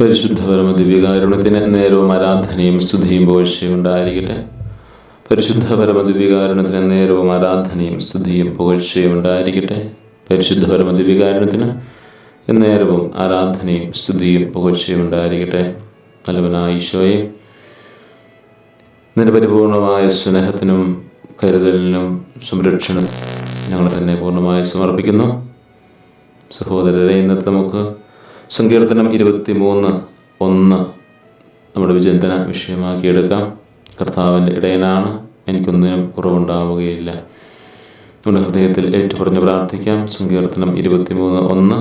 പരിശുദ്ധ പരമ ദിവ്യകാരുണ്യത്തിന് നേരവും ആരാധനയും സ്തുതിയും പുകഴ്ചയും ഉണ്ടായിരിക്കട്ടെ. പരിശുദ്ധ പരമ ദിവ്യകാരുണ്യത്തിന് നേരവും ആരാധനയും സ്തുതിയും പുകഴ്ചയും ഉണ്ടായിരിക്കട്ടെ. പരിശുദ്ധ പരമ ദിവ്യകാരുണ്യത്തിന് നേരവും ആരാധനയും സ്തുതിയും പുകഴ്ചയും ഉണ്ടായിരിക്കട്ടെ. നല്ലവനായ ഈശോയെ നിന്റെ സ്നേഹത്തിനും കരുതലിനും സംരക്ഷണം ഞങ്ങൾ തന്നെ പൂർണമായി സമർപ്പിക്കുന്നു. സഹോദരരെ ഇന്നത്തെ നമുക്ക് സങ്കീർത്തനം ഇരുപത്തി മൂന്ന് ഒന്ന്. നമ്മുടെ വിചിന്തന വിഷയമാക്കിയെടുക്കാം കർത്താവിന്റെ ഇടയനാണ്. എനിക്കൊന്നിനും കുറവുണ്ടാവുകയില്ല. നമ്മുടെ ഹൃദയത്തിൽ ഏറ്റുപറഞ്ഞ് പ്രാർത്ഥിക്കാം. സങ്കീർത്തനം ഇരുപത്തി മൂന്ന് ഒന്ന്.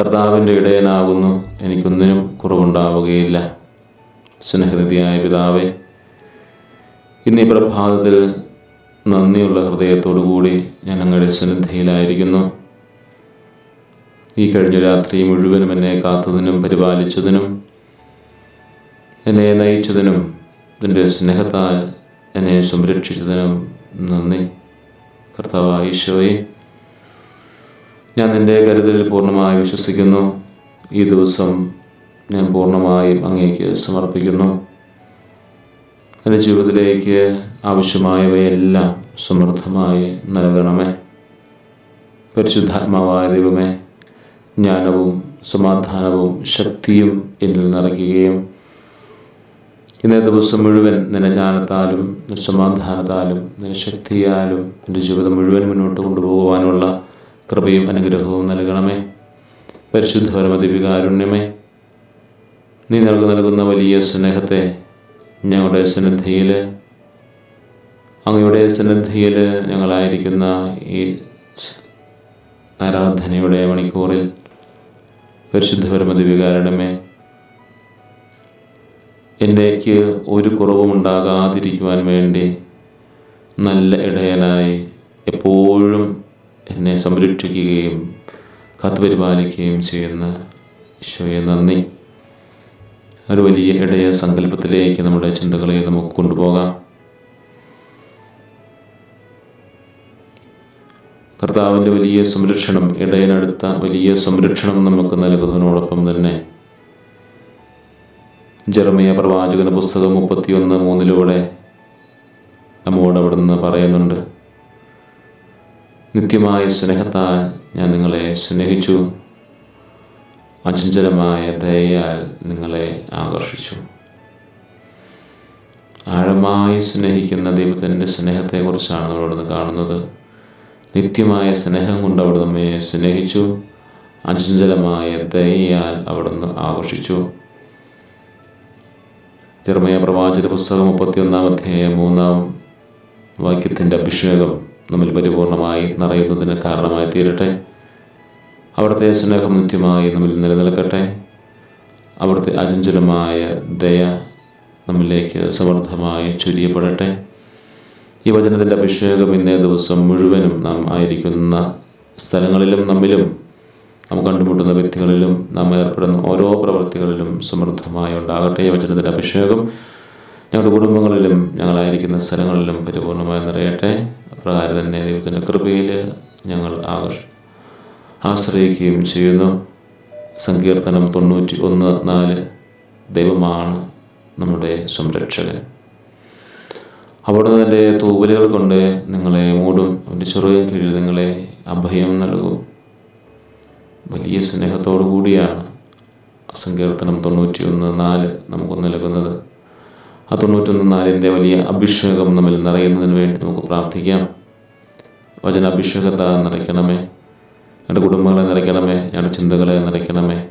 കർത്താവിന്റെ ഇടയനാകുന്നു. എനിക്കൊന്നിനും കുറവുണ്ടാവുകയില്ല. സ്നേഹനിധിയായ പിതാവെ ഇന്ന് പ്രഭാതത്തിൽ നന്ദിയുള്ള ഹൃദയത്തോടു കൂടി ഞാൻ അങ്ങയുടെ സന്നിധിയിലായിരിക്കുന്നു. ഈ കഴിഞ്ഞ രാത്രി മുഴുവനും എന്നെ കാത്തതിനും പരിപാലിച്ചതിനും എന്നെ നയിച്ചതിനും നിന്റെ സ്നേഹത്താൽ എന്നെ സംരക്ഷിച്ചതിനും നന്ദി. കർത്താവ് ഈശോയെ ഞാൻ നിന്റെ കരുതലിൽ പൂർണമായി വിശ്വസിക്കുന്നു. ഈ ദിവസം ഞാൻ പൂർണമായും അങ്ങേക്ക് സമർപ്പിക്കുന്നു. എന്റെ ജീവിതത്തിലേക്ക് ആവശ്യമായവയെല്ലാം സമൃദ്ധമായി നൽകണമേ. പരിശുദ്ധാത്മാവായ ദൈവമേ ജ്ഞാനവും സമാധാനവും ശക്തിയും എന്നിൽ നിറയ്ക്കുകയും ഇന്നേ ദിവസം മുഴുവൻ നിന്റെ ജ്ഞാനത്താലും നിന്റെ സമാധാനത്താലും നിന്റെ ശക്തിയാലും നിന്റെ ജീവിതം മുഴുവൻ മുന്നോട്ട് കൊണ്ടുപോകുവാനുള്ള കൃപയും അനുഗ്രഹവും നൽകണമേ. പരിശുദ്ധ പരമദിവികാരുണ്യമേ നീ നൽകു നൽകുന്ന വലിയ സ്നേഹത്തെ ഞങ്ങളുടെ സന്നിധിയിൽ അങ്ങയുടെ സന്നിധിയിൽ ഞങ്ങളായിരിക്കുന്ന ഈ ആരാധനയുടെ മണിക്കൂറിൽ പരിശുദ്ധ പരമദിവികാരണമേ എന്നേക്ക് ഒരു കുറവും ഉണ്ടാകാതിരിക്കുവാൻ വേണ്ടി നല്ല ഇടയനായി എപ്പോഴും എന്നെ സംരക്ഷിക്കുകയും കാത്തുപരിപാലിക്കുകയും ചെയ്യുന്ന ഈശോയെ നന്ദി. ഒരു വലിയ ഇടയ സങ്കല്പത്തിലേക്ക് നമ്മുടെ ചിന്തകളെ നമുക്ക് കൊണ്ടുപോകാം. കർത്താവിന്റെ വലിയ സംരക്ഷണം ഇടയനടുത്ത വലിയ സംരക്ഷണം നമുക്ക് നൽകുന്നതിനോടൊപ്പം തന്നെ. ജെറമിയ പ്രവാചകന പുസ്തകം മുപ്പത്തിയൊന്ന് മൂന്നിലൂടെ നമ്മോട് അവിടെ നിന്ന് പറയുന്നുണ്ട്. നിത്യമായ സ്നേഹത്താൽ ഞാൻ നിങ്ങളെ സ്നേഹിച്ചു. അചഞ്ചലമായ ദയയാൽ നിങ്ങളെ ആകർഷിച്ചു. ആഴമായി സ്നേഹിക്കുന്ന ദൈവത്തിന്റെ സ്നേഹത്തെക്കുറിച്ചാണ് നമ്മളോട് കാണുന്നത്. നിത്യമായ സ്നേഹം കൊണ്ട് അവിടെ നമ്മെ സ്നേഹിച്ചു. അചഞ്ചലമായ ദയയാൽ അവിടുന്ന് ആകർഷിച്ചു ചെറുമയ പ്രവാചക പുസ്തകം മുപ്പത്തിയൊന്നാം അധ്യായം മൂന്നാം വാക്യത്തിന്റെ അഭിഷേകം നമ്മൾ പരിപൂർണമായി നിറയുന്നതിന് കാരണമായി തീരട്ടെ. അവിടുത്തെ സ്നേഹം നിത്യമായി നമ്മൾ നിലനിൽക്കട്ടെ. അവിടുത്തെ അചഞ്ചലമായ ദയ നമ്മിലേക്ക് സമർത്ഥമായി ചൊരിയപ്പെടട്ടെ. ഈ വചനത്തിന്റെ അഭിഷേകം ഇന്നേ ദിവസം മുഴുവനും നാം ആയിരിക്കുന്ന സ്ഥലങ്ങളിലും നമ്മിലും നാം കണ്ടുമുട്ടുന്ന വ്യക്തികളിലും നാം ഏർപ്പെടുന്ന ഓരോ പ്രവൃത്തികളിലും സമൃദ്ധമായി ഉണ്ടാകട്ടെ ഈ വചനത്തിന്റെ അഭിഷേകം. ഞങ്ങളുടെ കുടുംബങ്ങളിലും ഞങ്ങളായിരിക്കുന്ന സ്ഥലങ്ങളിലും പരിപൂർണമായി നിറയട്ടെ. അപ്രകാരം തന്നെ ദൈവത്തിന്റെ കൃപയിൽ ഞങ്ങൾ ആകർഷ ആശ്രയിക്കുകയും ചെയ്യുന്നു. സങ്കീർത്തനം തൊണ്ണൂറ്റി ഒന്ന് നാല്. ദൈവമാണ് നമ്മുടെ സംരക്ഷകൻ. അവിടുന്ന് തന്റെ തൂവലുകൾ കൊണ്ട് നിങ്ങളെ മൂടും. അവന്റെ ചെറിയ കീഴിൽ നിങ്ങളെ അഭയം നൽകും. വലിയ സ്നേഹത്തോടു കൂടിയാണ് സങ്കീർത്തനം തൊണ്ണൂറ്റി ഒന്ന് നാല് നമുക്ക് നൽകുന്നത്. ആ തൊണ്ണൂറ്റൊന്ന് നാലിന്റെ വലിയ അഭിഷേകം നമ്മിൽ നിറയുന്നതിന് വേണ്ടി നമുക്ക് പ്രാർത്ഥിക്കാം. വചന അഭിഷേകത്തെ നിറയ്ക്കണമേ. ഞങ്ങളുടെ കുടുംബങ്ങളെ നിറയ്ക്കണമേ. ഞങ്ങളുടെ ചിന്തകളെ നിറയ്ക്കണമേ.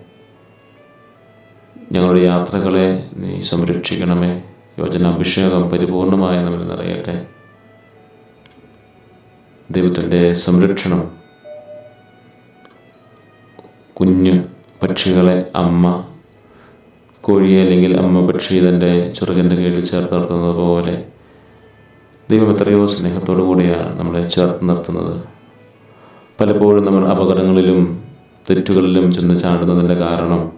ഞങ്ങളുടെ യാത്രകളെ നീ സംരക്ഷിക്കണമേ. യോജനാഭിഷേകം പരിപൂർണമായി നമ്മൾ നിറയട്ടെ. ദൈവത്തിന്റെ സംരക്ഷണം. കുഞ്ഞ് പക്ഷികളെ അമ്മ കോഴിയെ അല്ലെങ്കിൽ അമ്മ പക്ഷി തന്റെ ചെറുകന്റെ കീഴിൽ ചേർത്ത് നിർത്തുന്നത് പോലെ ദൈവം എത്രയോ സ്നേഹത്തോടു കൂടിയാണ് നമ്മളെ ചേർത്ത് നിർത്തുന്നത്. പലപ്പോഴും നമ്മൾ അപകടങ്ങളിലും തെറ്റുകളിലും ചെന്ന് ചാടുന്നതിന്റെ കാരണം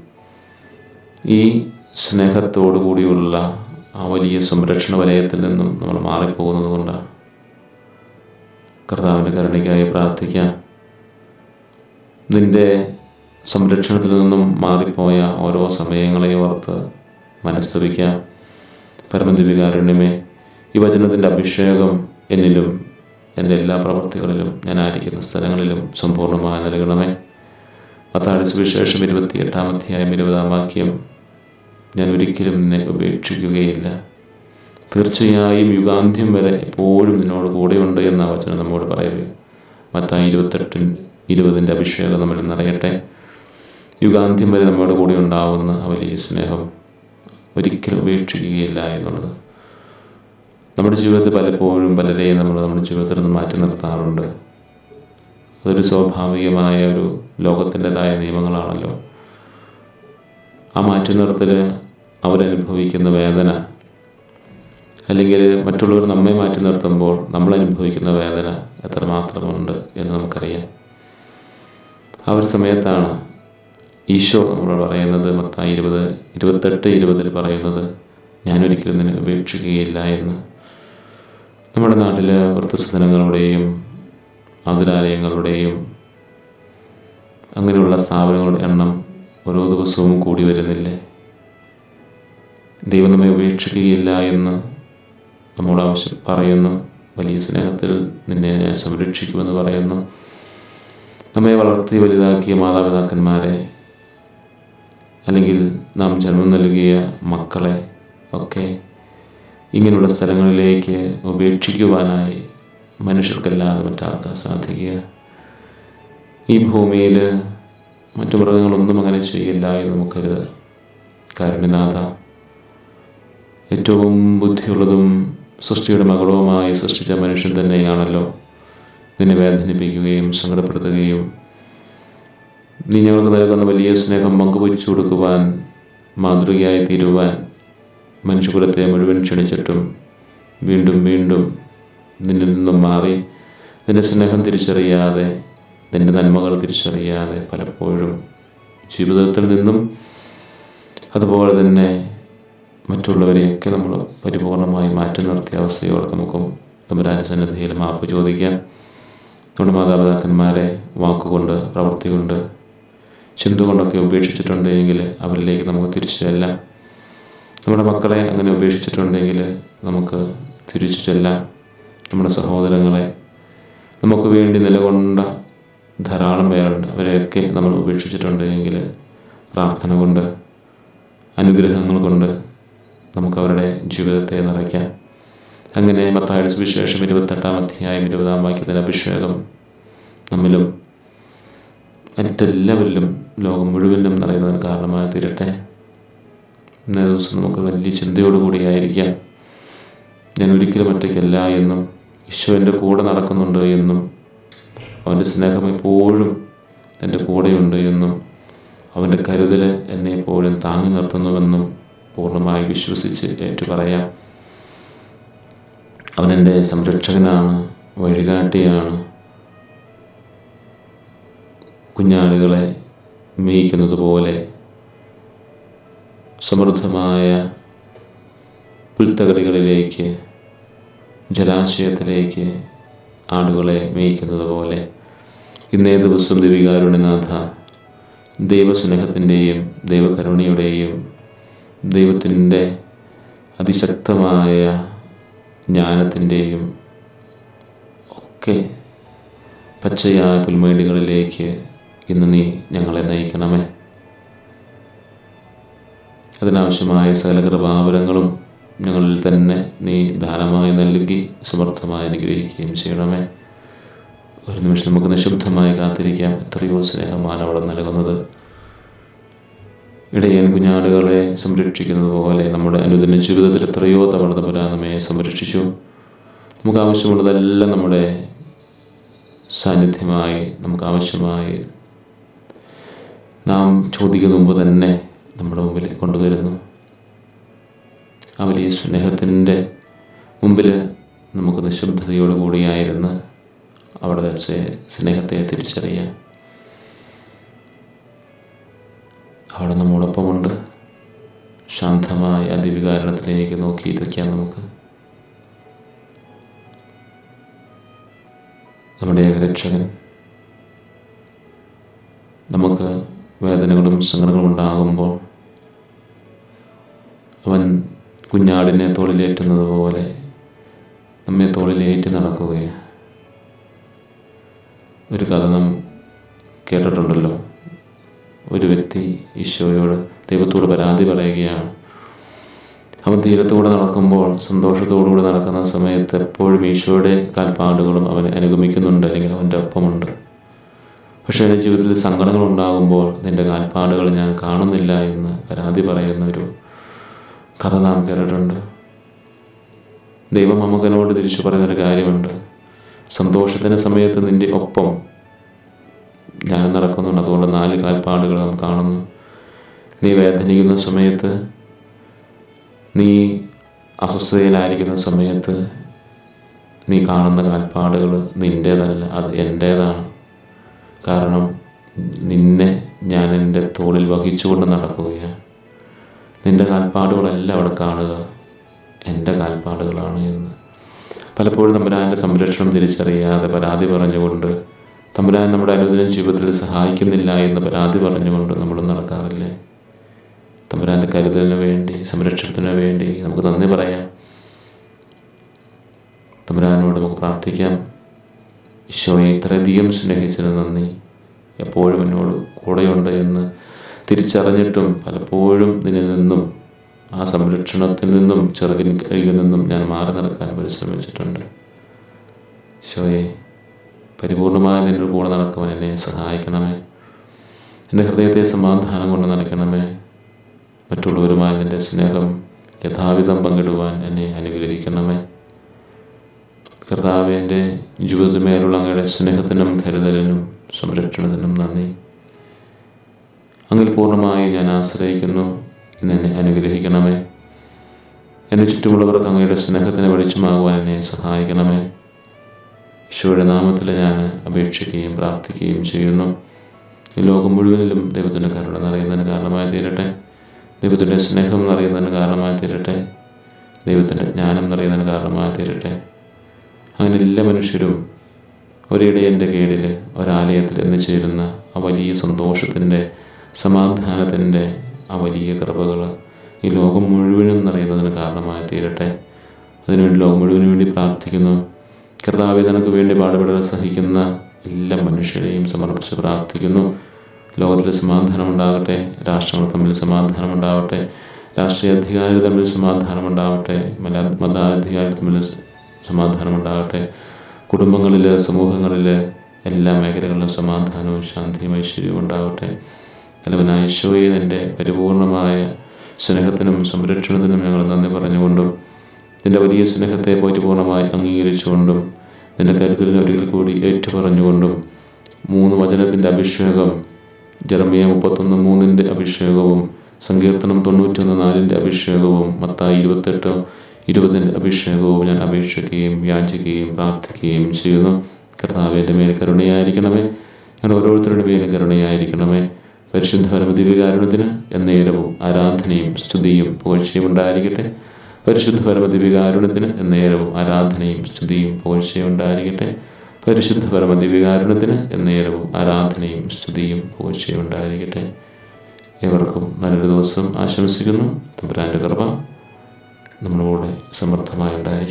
ഈ സ്നേഹത്തോടു കൂടിയുള്ള ആ വലിയ സംരക്ഷണ വലയത്തിൽ നിന്നും നമ്മൾ മാറിപ്പോകുന്നത് കൊണ്ടാണ്. കർത്താവിന്റെ കരുണയ്ക്കായി പ്രാർത്ഥിക്കാം. നിന്റെ സംരക്ഷണത്തിൽ നിന്നും മാറിപ്പോയ ഓരോ സമയങ്ങളെ ഓർത്ത് മനസ്തപിക്കാം. പരമദിവികാരുണ്യമേ ഈ വചനത്തിന്റെ അഭിഷേകം എന്നിലും എന്റെ എല്ലാ പ്രവൃത്തികളിലും ഞാൻ ആയിരിക്കുന്ന സ്ഥലങ്ങളിലും സമ്പൂർണമായി നൽകണമേ. അത്താഴ സുവിശേഷം ഇരുപത്തിയെട്ടാം അധ്യായം ഇരുപതാം വാക്യം ഞാൻ ഒരിക്കലും നിന്നെ ഉപേക്ഷിക്കുകയില്ല. തീർച്ചയായും യുഗാന്ത്യം വരെ എപ്പോഴും നിന്നോട് കൂടെയുണ്ട് എന്ന വചനം നമ്മോട് പറയുക മത്തായി ഇരുപത്തെട്ടിൻ ഇരുപതിന്റെ അഭിഷേകം നമ്മൾ നിറയട്ടെ യുഗാന്ത്യം വരെ നമ്മോട് കൂടെ ഉണ്ടാവുന്ന ആ വലിയ സ്നേഹം ഒരിക്കലും ഉപേക്ഷിക്കുകയില്ല എന്നുള്ളത്. നമ്മുടെ ജീവിതത്തിൽ പലപ്പോഴും പലരെയും നമ്മൾ നമ്മുടെ ജീവിതത്തിൽ നിന്ന് മാറ്റി നിർത്താറുണ്ട്. അതൊരു സ്വാഭാവികമായ ഒരു ലോകത്തിന്റെതായ നിയമങ്ങളാണല്ലോ. ആ മാറ്റി നിർത്തൽ അവരനുഭവിക്കുന്ന വേദന. അല്ലെങ്കിൽ മറ്റുള്ളവർ നമ്മെ മാറ്റി നിർത്തുമ്പോൾ നമ്മൾ അനുഭവിക്കുന്ന വേദന എത്രമാത്രമുണ്ട് എന്ന് നമുക്കറിയാം. ആ ഒരു സമയത്താണ് ഈശോ നമ്മളോട് പറയുന്നത് മൊത്തം ഇരുപത് ഇരുപത്തെട്ട് ഇരുപതിൽ പറയുന്നത് ഞാനൊരിക്കലും നിന്നെ ഉപേക്ഷിക്കുകയില്ല എന്ന്. നമ്മുടെ നാട്ടിലെ വൃത്തസദനങ്ങളുടെയും ആതുരാലയങ്ങളുടെയും അങ്ങനെയുള്ള സ്ഥാപനങ്ങളുടെ എണ്ണം ഓരോ ദിവസവും കൂടി വരുന്നില്ലേ? ദൈവം നമ്മെ ഉപേക്ഷിക്കുകയില്ല എന്ന് നമ്മോട് ആവശ്യം പറയുന്നു. വലിയ സ്നേഹത്തിൽ നിന്നെ സംരക്ഷിക്കുമെന്ന് പറയുന്നു. നമ്മെ വളർത്തി വലുതാക്കിയ മാതാപിതാക്കന്മാരെ അല്ലെങ്കിൽ നാം ജന്മം നൽകിയ മക്കളെ ഒക്കെ ഇങ്ങനെയുള്ള സ്ഥലങ്ങളിലേക്ക് ഉപേക്ഷിക്കുവാനായി മനുഷ്യർക്കല്ലാതെ മറ്റാർക്കാ സാധിക്കുക. ഈ ഭൂമിയിൽ മറ്റു മൃഗങ്ങളൊന്നും അങ്ങനെ ചെയ്യില്ല എന്ന് നമുക്കരുത്. കാരുണ്യനാഥ ഏറ്റവും ബുദ്ധിയുള്ളതും സൃഷ്ടിയുടെ മകളവുമായി സൃഷ്ടിച്ച മനുഷ്യൻ തന്നെയാണല്ലോ. നിന്നെ വേദനിപ്പിക്കുകയും സങ്കടപ്പെടുത്തുകയും നീ ഞങ്ങൾക്ക് നൽകുന്ന വലിയ സ്നേഹം പങ്കുവച്ചു കൊടുക്കുവാൻ മാതൃകയായി തീരുവാൻ മനുഷ്യകുലത്തെ മുഴുവൻ ക്ഷണിച്ചിട്ടും വീണ്ടും വീണ്ടും നിന്നിൽ നിന്നും മാറി നിന്റെ സ്നേഹം തിരിച്ചറിയാതെ നിന്റെ നന്മകൾ തിരിച്ചറിയാതെ പലപ്പോഴും ജീവിതത്തിൽ നിന്നും അതുപോലെ തന്നെ മറ്റുള്ളവരെയൊക്കെ നമ്മൾ പരിപൂർണമായി മാറ്റി നിർത്തിയ അവസ്ഥയോടെ നമുക്കും തമ്പുരാന്റെ സന്നിധിയിൽ മാപ്പ് ചോദിക്കാം. നമ്മുടെ മാതാപിതാക്കന്മാരെ വാക്കുകൊണ്ട് പ്രവൃത്തി കൊണ്ട് ചിന്ത കൊണ്ടൊക്കെ ഉപേക്ഷിച്ചിട്ടുണ്ടെങ്കിൽ അവരിലേക്ക് നമുക്ക് തിരിച്ചു ചെല്ലാം. നമ്മുടെ മക്കളെ അങ്ങനെ ഉപേക്ഷിച്ചിട്ടുണ്ടെങ്കിൽ നമുക്ക് തിരിച്ചു ചെല്ലാം. നമ്മുടെ സഹോദരങ്ങളെ നമുക്ക് വേണ്ടി നിലകൊണ്ട ധാരാളം പേരുണ്ട്. അവരെയൊക്കെ നമ്മൾ ഉപേക്ഷിച്ചിട്ടുണ്ടെങ്കിൽ പ്രാർത്ഥന കൊണ്ട് അനുഗ്രഹങ്ങൾ കൊണ്ട് നമുക്ക് അവരുടെ ജീവിതത്തെ നിറയ്ക്കാം. അങ്ങനെ മത്തായുടെ സുവിശേഷം ഇരുപത്തെട്ടാം അധ്യായം ഇരുപതാം വാക്യത്തിന്റെ അഭിഷേകം നമ്മിലും മറ്റെല്ലാവരിലും ലോകം മുഴുവനും നിറയുന്നതിന് കാരണമായി തീരട്ടെ. ഇന്നേ ദിവസം നമുക്ക് വലിയ ചിന്തയോടുകൂടിയായിരിക്കാം ഞാൻ ഒരിക്കലും ഒറ്റയ്ക്കല്ല എന്നും ഈശോന്റെ കൂടെ നടക്കുന്നുണ്ട് എന്നും അവന്റെ സ്നേഹം എപ്പോഴും എന്റെ കൂടെയുണ്ട് എന്നും അവന്റെ കരുതൽ എന്നെ എപ്പോഴും താങ്ങി നിർത്തുന്നുവെന്നും പൂർണമായി വിശ്വസിച്ച് ഏറ്റുപറയാം. അവൻ എന്റെ സംരക്ഷകനാണ് വഴികാട്ടിയാണ്. കുഞ്ഞാടുകളെ മേയിക്കുന്നത് പോലെ സമൃദ്ധമായ പുൽത്തകടികളിലേക്ക് ജലാശയത്തിലേക്ക് ആടുകളെ മേയിക്കുന്നത് പോലെ ഇന്നേ ദിവസം ദേവികാരുണ്യനാഥ ദൈവസ്നേഹത്തിന്റെയും ദൈവകരുണയുടെയും ദൈവത്തിന്റെ അതിശക്തമായ ജ്ഞാനത്തിന്റെയും ഒക്കെ പച്ചയായ പുൽമേടുകളിലേക്ക് ഇന്ന് നീ ഞങ്ങളെ നയിക്കണമേ. അതിനാവശ്യമായ സകലകൃപാവരങ്ങളും ഞങ്ങളിൽ തന്നെ നീ ദാനമായി നൽകി സമർത്ഥമായി അനുഗ്രഹിക്കുകയും ചെയ്യണമേ. ഒരു നിമിഷം നമുക്ക് നിശബ്ദമായി കാത്തിരിക്കാം. എത്രയോ സ്നേഹമാണ് അവിടെ നൽകുന്നത്. ഇടയൻ കുഞ്ഞാടുകളെ സംരക്ഷിക്കുന്നത് പോലെ നമ്മുടെ അനുദിന ജീവിതത്തിൽ എത്രയോ തവണ നമ്മെ സംരക്ഷിച്ചു. നമുക്ക് ആവശ്യമുള്ളതെല്ലാം നമ്മുടെ സാന്നിധ്യമായി നമുക്ക് ആവശ്യമായി നാം ചോദിക്കുന്ന മുമ്പ് തന്നെ നമ്മുടെ മുമ്പിൽ കൊണ്ടുവരുന്നു. വലിയ സ്നേഹത്തിന്റെ മുമ്പിൽ നമുക്ക് നിശബ്ദതയോടുകൂടിയായിരുന്ന് അവിടെ സ്നേഹത്തെ തിരിച്ചറിയാം അവിടെ നമ്മോടൊപ്പമുണ്ട്. ശാന്തമായ അതിവികാരണത്തിലേക്ക് നോക്കിയിരിക്കാം നമുക്ക്. നമ്മുടെ ഏകരക്ഷകൻ നമുക്ക് വേദനകളും സങ്കടങ്ങളും ഉണ്ടാകുമ്പോൾ അവൻ കുഞ്ഞാടിനെ തോളിലേറ്റുന്നത് പോലെ നമ്മെ തോളിലേറ്റ് നടക്കുകയാണ്. ഒരു കഥ നാം കേട്ടിട്ടുണ്ടല്ലോ. ഒരു വ്യക്തി ഈശോയോട് ദൈവത്തോട് പരാതി പറയുകയാണ്. അവൻ തീരത്തോടെ നടക്കുമ്പോൾ സന്തോഷത്തോടുകൂടി നടക്കുന്ന സമയത്ത് എപ്പോഴും ഈശോയുടെ കാൽപ്പാടുകളും അവൻ അനുഗമിക്കുന്നുണ്ട് അല്ലെങ്കിൽ അവന്റെ ഒപ്പമുണ്ട്. പക്ഷേ എന്റെ ജീവിതത്തിൽ സങ്കടങ്ങൾ ഉണ്ടാകുമ്പോൾ നിന്റെ കാൽപ്പാടുകൾ ഞാൻ കാണുന്നില്ല എന്ന് പരാതി പറയുന്ന ഒരു കഥ നാം കേട്ടിട്ടുണ്ട്. ദൈവം നമുക്കനോട് തിരിച്ചു പറയുന്നൊരു കാര്യമുണ്ട്. സന്തോഷത്തിന്റെ സമയത്ത് നിന്റെ ഒപ്പം ഞാൻ നടക്കുന്നുണ്ട് അതുകൊണ്ട് നാല് കാൽപ്പാടുകൾ നാം കാണുന്നു. നീ വേദനിക്കുന്ന സമയത്ത് നീ അസ്വസ്ഥതയിലായിരിക്കുന്ന സമയത്ത് നീ കാണുന്ന കാൽപ്പാടുകൾ നിന്റേതല്ല അത് എന്റേതാണ് കാരണം നിന്നെ ഞാൻ എന്റെ തോളിൽ വഹിച്ചുകൊണ്ട് നടക്കുകയാണ്. നിന്റെ കാൽപ്പാടുകളല്ല അവിടെ കാണുക എന്റെ കാൽപ്പാടുകളാണ് എന്ന്. പലപ്പോഴും തമ്പുരാന്റെ സംരക്ഷണം തിരിച്ചറിയാതെ പരാതി പറഞ്ഞുകൊണ്ട് തമ്പുരാൻ നമ്മുടെ അനുദിന ജീവിതത്തിൽ സഹായിക്കുന്നില്ല എന്ന് പരാതി പറഞ്ഞുകൊണ്ട് നമ്മൾ നടക്കാറില്ലേ? തമ്പുരാന്റെ കരുതലിന് വേണ്ടി സംരക്ഷണത്തിന് വേണ്ടി നമുക്ക് നന്ദി പറയാം. തമ്പുരാനോട് നമുക്ക് പ്രാർത്ഥിക്കാം. ഈശോയെ ഇത്രയധികം സ്നേഹിച്ചതിന് നന്ദി. എപ്പോഴും എന്നോട് കൂടെയുണ്ട് എന്ന് തിരിച്ചറിഞ്ഞിട്ടും പലപ്പോഴും നിന്നിൽ നിന്നും ആ സംരക്ഷണത്തിൽ നിന്നും ചെറുകിൻ കയ്യിൽ നിന്നും ഞാൻ മാറി നടക്കാൻ പരിശ്രമിച്ചിട്ടുണ്ട്. ഈശോയെ പരിപൂർണമായ നിന്റെ കൂടെ നടക്കുവാൻ എന്നെ സഹായിക്കണമേ. എന്റെ ഹൃദയത്തെ സമാധാനം കൊണ്ട് നടക്കണമേ. മറ്റുള്ളവരുമായ നിന്റെ സ്നേഹം യഥാവിധം പങ്കിടുവാൻ എന്നെ അനുഗ്രഹിക്കണമേ. കർത്താവ് എന്റെ ജീവിതത്തിന്മേലുള്ള അങ്ങയുടെ സ്നേഹത്തിനും കരുതലിനും സംരക്ഷണത്തിനും നന്ദി. അങ്ങിൽ പൂർണമായി ഞാൻ ആശ്രയിക്കുന്നു. എന്നെ അനുഗ്രഹിക്കണമേ. എന്റെ ചുറ്റുമുള്ളവർക്ക് അങ്ങയുടെ സ്നേഹത്തിന് വെളിച്ചമാകുവാൻ എന്നെ സഹായിക്കണമേ. ഈശോയുടെ നാമത്തിൽ ഞാൻ അപേക്ഷിക്കുകയും പ്രാർത്ഥിക്കുകയും ചെയ്യുന്നു. ഈ ലോകം മുഴുവനിലും ദൈവത്തിന്റെ കരുണ നിറയുന്നതിന് കാരണമായി തീരട്ടെ. ദൈവത്തിന്റെ സ്നേഹം നിറയുന്നതിന് കാരണമായി തീരട്ടെ. ദൈവത്തിന്റെ ജ്ഞാനം നിറയുന്നതിന് കാരണമായി തീരട്ടെ. അങ്ങനെ എല്ലാ മനുഷ്യരും ഒരിടയന്റെ കീഴിൽ ഒരാലയത്തിൽ എത്തിച്ചേരുന്ന ആ വലിയ സന്തോഷത്തിന്റെ സമാധാനത്തിന്റെ ആ വലിയ കൃപകൾ ഈ ലോകം മുഴുവനും നിറയുന്നതിന് കാരണമായി തീരട്ടെ. അതിനുവേണ്ടി ലോകം മുഴുവനും വേണ്ടി പ്രാർത്ഥിക്കുന്നു. കർത്താവെ നിനക്ക് വേണ്ടി പാടുപെടാൻ സഹിക്കുന്ന എല്ലാ മനുഷ്യരെയും സമർപ്പിച്ച് പ്രാർത്ഥിക്കുന്നു. ലോകത്തിൽ സമാധാനം ഉണ്ടാകട്ടെ രാഷ്ട്രങ്ങൾ തമ്മിൽ സമാധാനം ഉണ്ടാവട്ടെ രാഷ്ട്രീയ അധികാരികൾ തമ്മിൽ സമാധാനം ഉണ്ടാവട്ടെ മല മതാധികാരികൾ തമ്മിൽ സമാധാനം ഉണ്ടാകട്ടെ കുടുംബങ്ങളിൽ സമൂഹങ്ങളിൽ എല്ലാ മേഖലകളിലും സമാധാനവും ശാന്തിയും ഐശ്വര്യവും ഉണ്ടാവട്ടെ. നിലവിനായ ഈശോയെ നിന്റെ പരിപൂർണമായ സ്നേഹത്തിനും സംരക്ഷണത്തിനും ഞങ്ങൾ നന്ദി പറഞ്ഞുകൊണ്ടും നിന്റെ വലിയ സ്നേഹത്തെ പരിപൂർണമായി അംഗീകരിച്ചുകൊണ്ടും നിന്റെ കരുതലിന് ഒരിക്കൽ കൂടി ഏറ്റുപറഞ്ഞുകൊണ്ടും മൂന്ന് വചനത്തിന്റെ അഭിഷേകം ജർമിയ മുപ്പത്തൊന്ന് മൂന്നിന്റെ അഭിഷേകവും സങ്കീർത്തനം തൊണ്ണൂറ്റൊന്ന് നാലിന്റെ അഭിഷേകവും മത്തായി ഇരുപത്തെട്ട് ഇരുപതിന്റെ അഭിഷേകവും ഞാൻ അപേക്ഷിക്കുകയും യാചിക്കുകയും പ്രാർത്ഥിക്കുകയും ചെയ്യുന്നു. കർത്താവിന്റെ മേൽ കരുണയായിരിക്കണമേ. ഞാൻ ഓരോരുത്തരുടെ മേലും കരുണയായിരിക്കണമേ. പരിശുദ്ധ പരമദിവികാരുണത്തിന് എന്നേരവും ആരാധനയും സ്തുതിയും പുകഴ്ചയും ഉണ്ടായിരിക്കട്ടെ. പരിശുദ്ധ പരമദിവികാരുണത്തിന് എന്നേരവും ആരാധനയും സ്തുതിയും പുകഴ്ചയും ഉണ്ടായിരിക്കട്ടെ. പരിശുദ്ധ പരമദിവികാരുണത്തിന് എന്നേരവും ആരാധനയും സ്തുതിയും പുകഴ്ചയും ഉണ്ടായിരിക്കട്ടെ. ഏവർക്കും നല്ലൊരു ദിവസം ആശംസിക്കുന്നു. തമ്പുരാന്റെ കൃപ നമ്മളുടെ സമർത്ഥമായി ഉണ്ടായിരിക്കും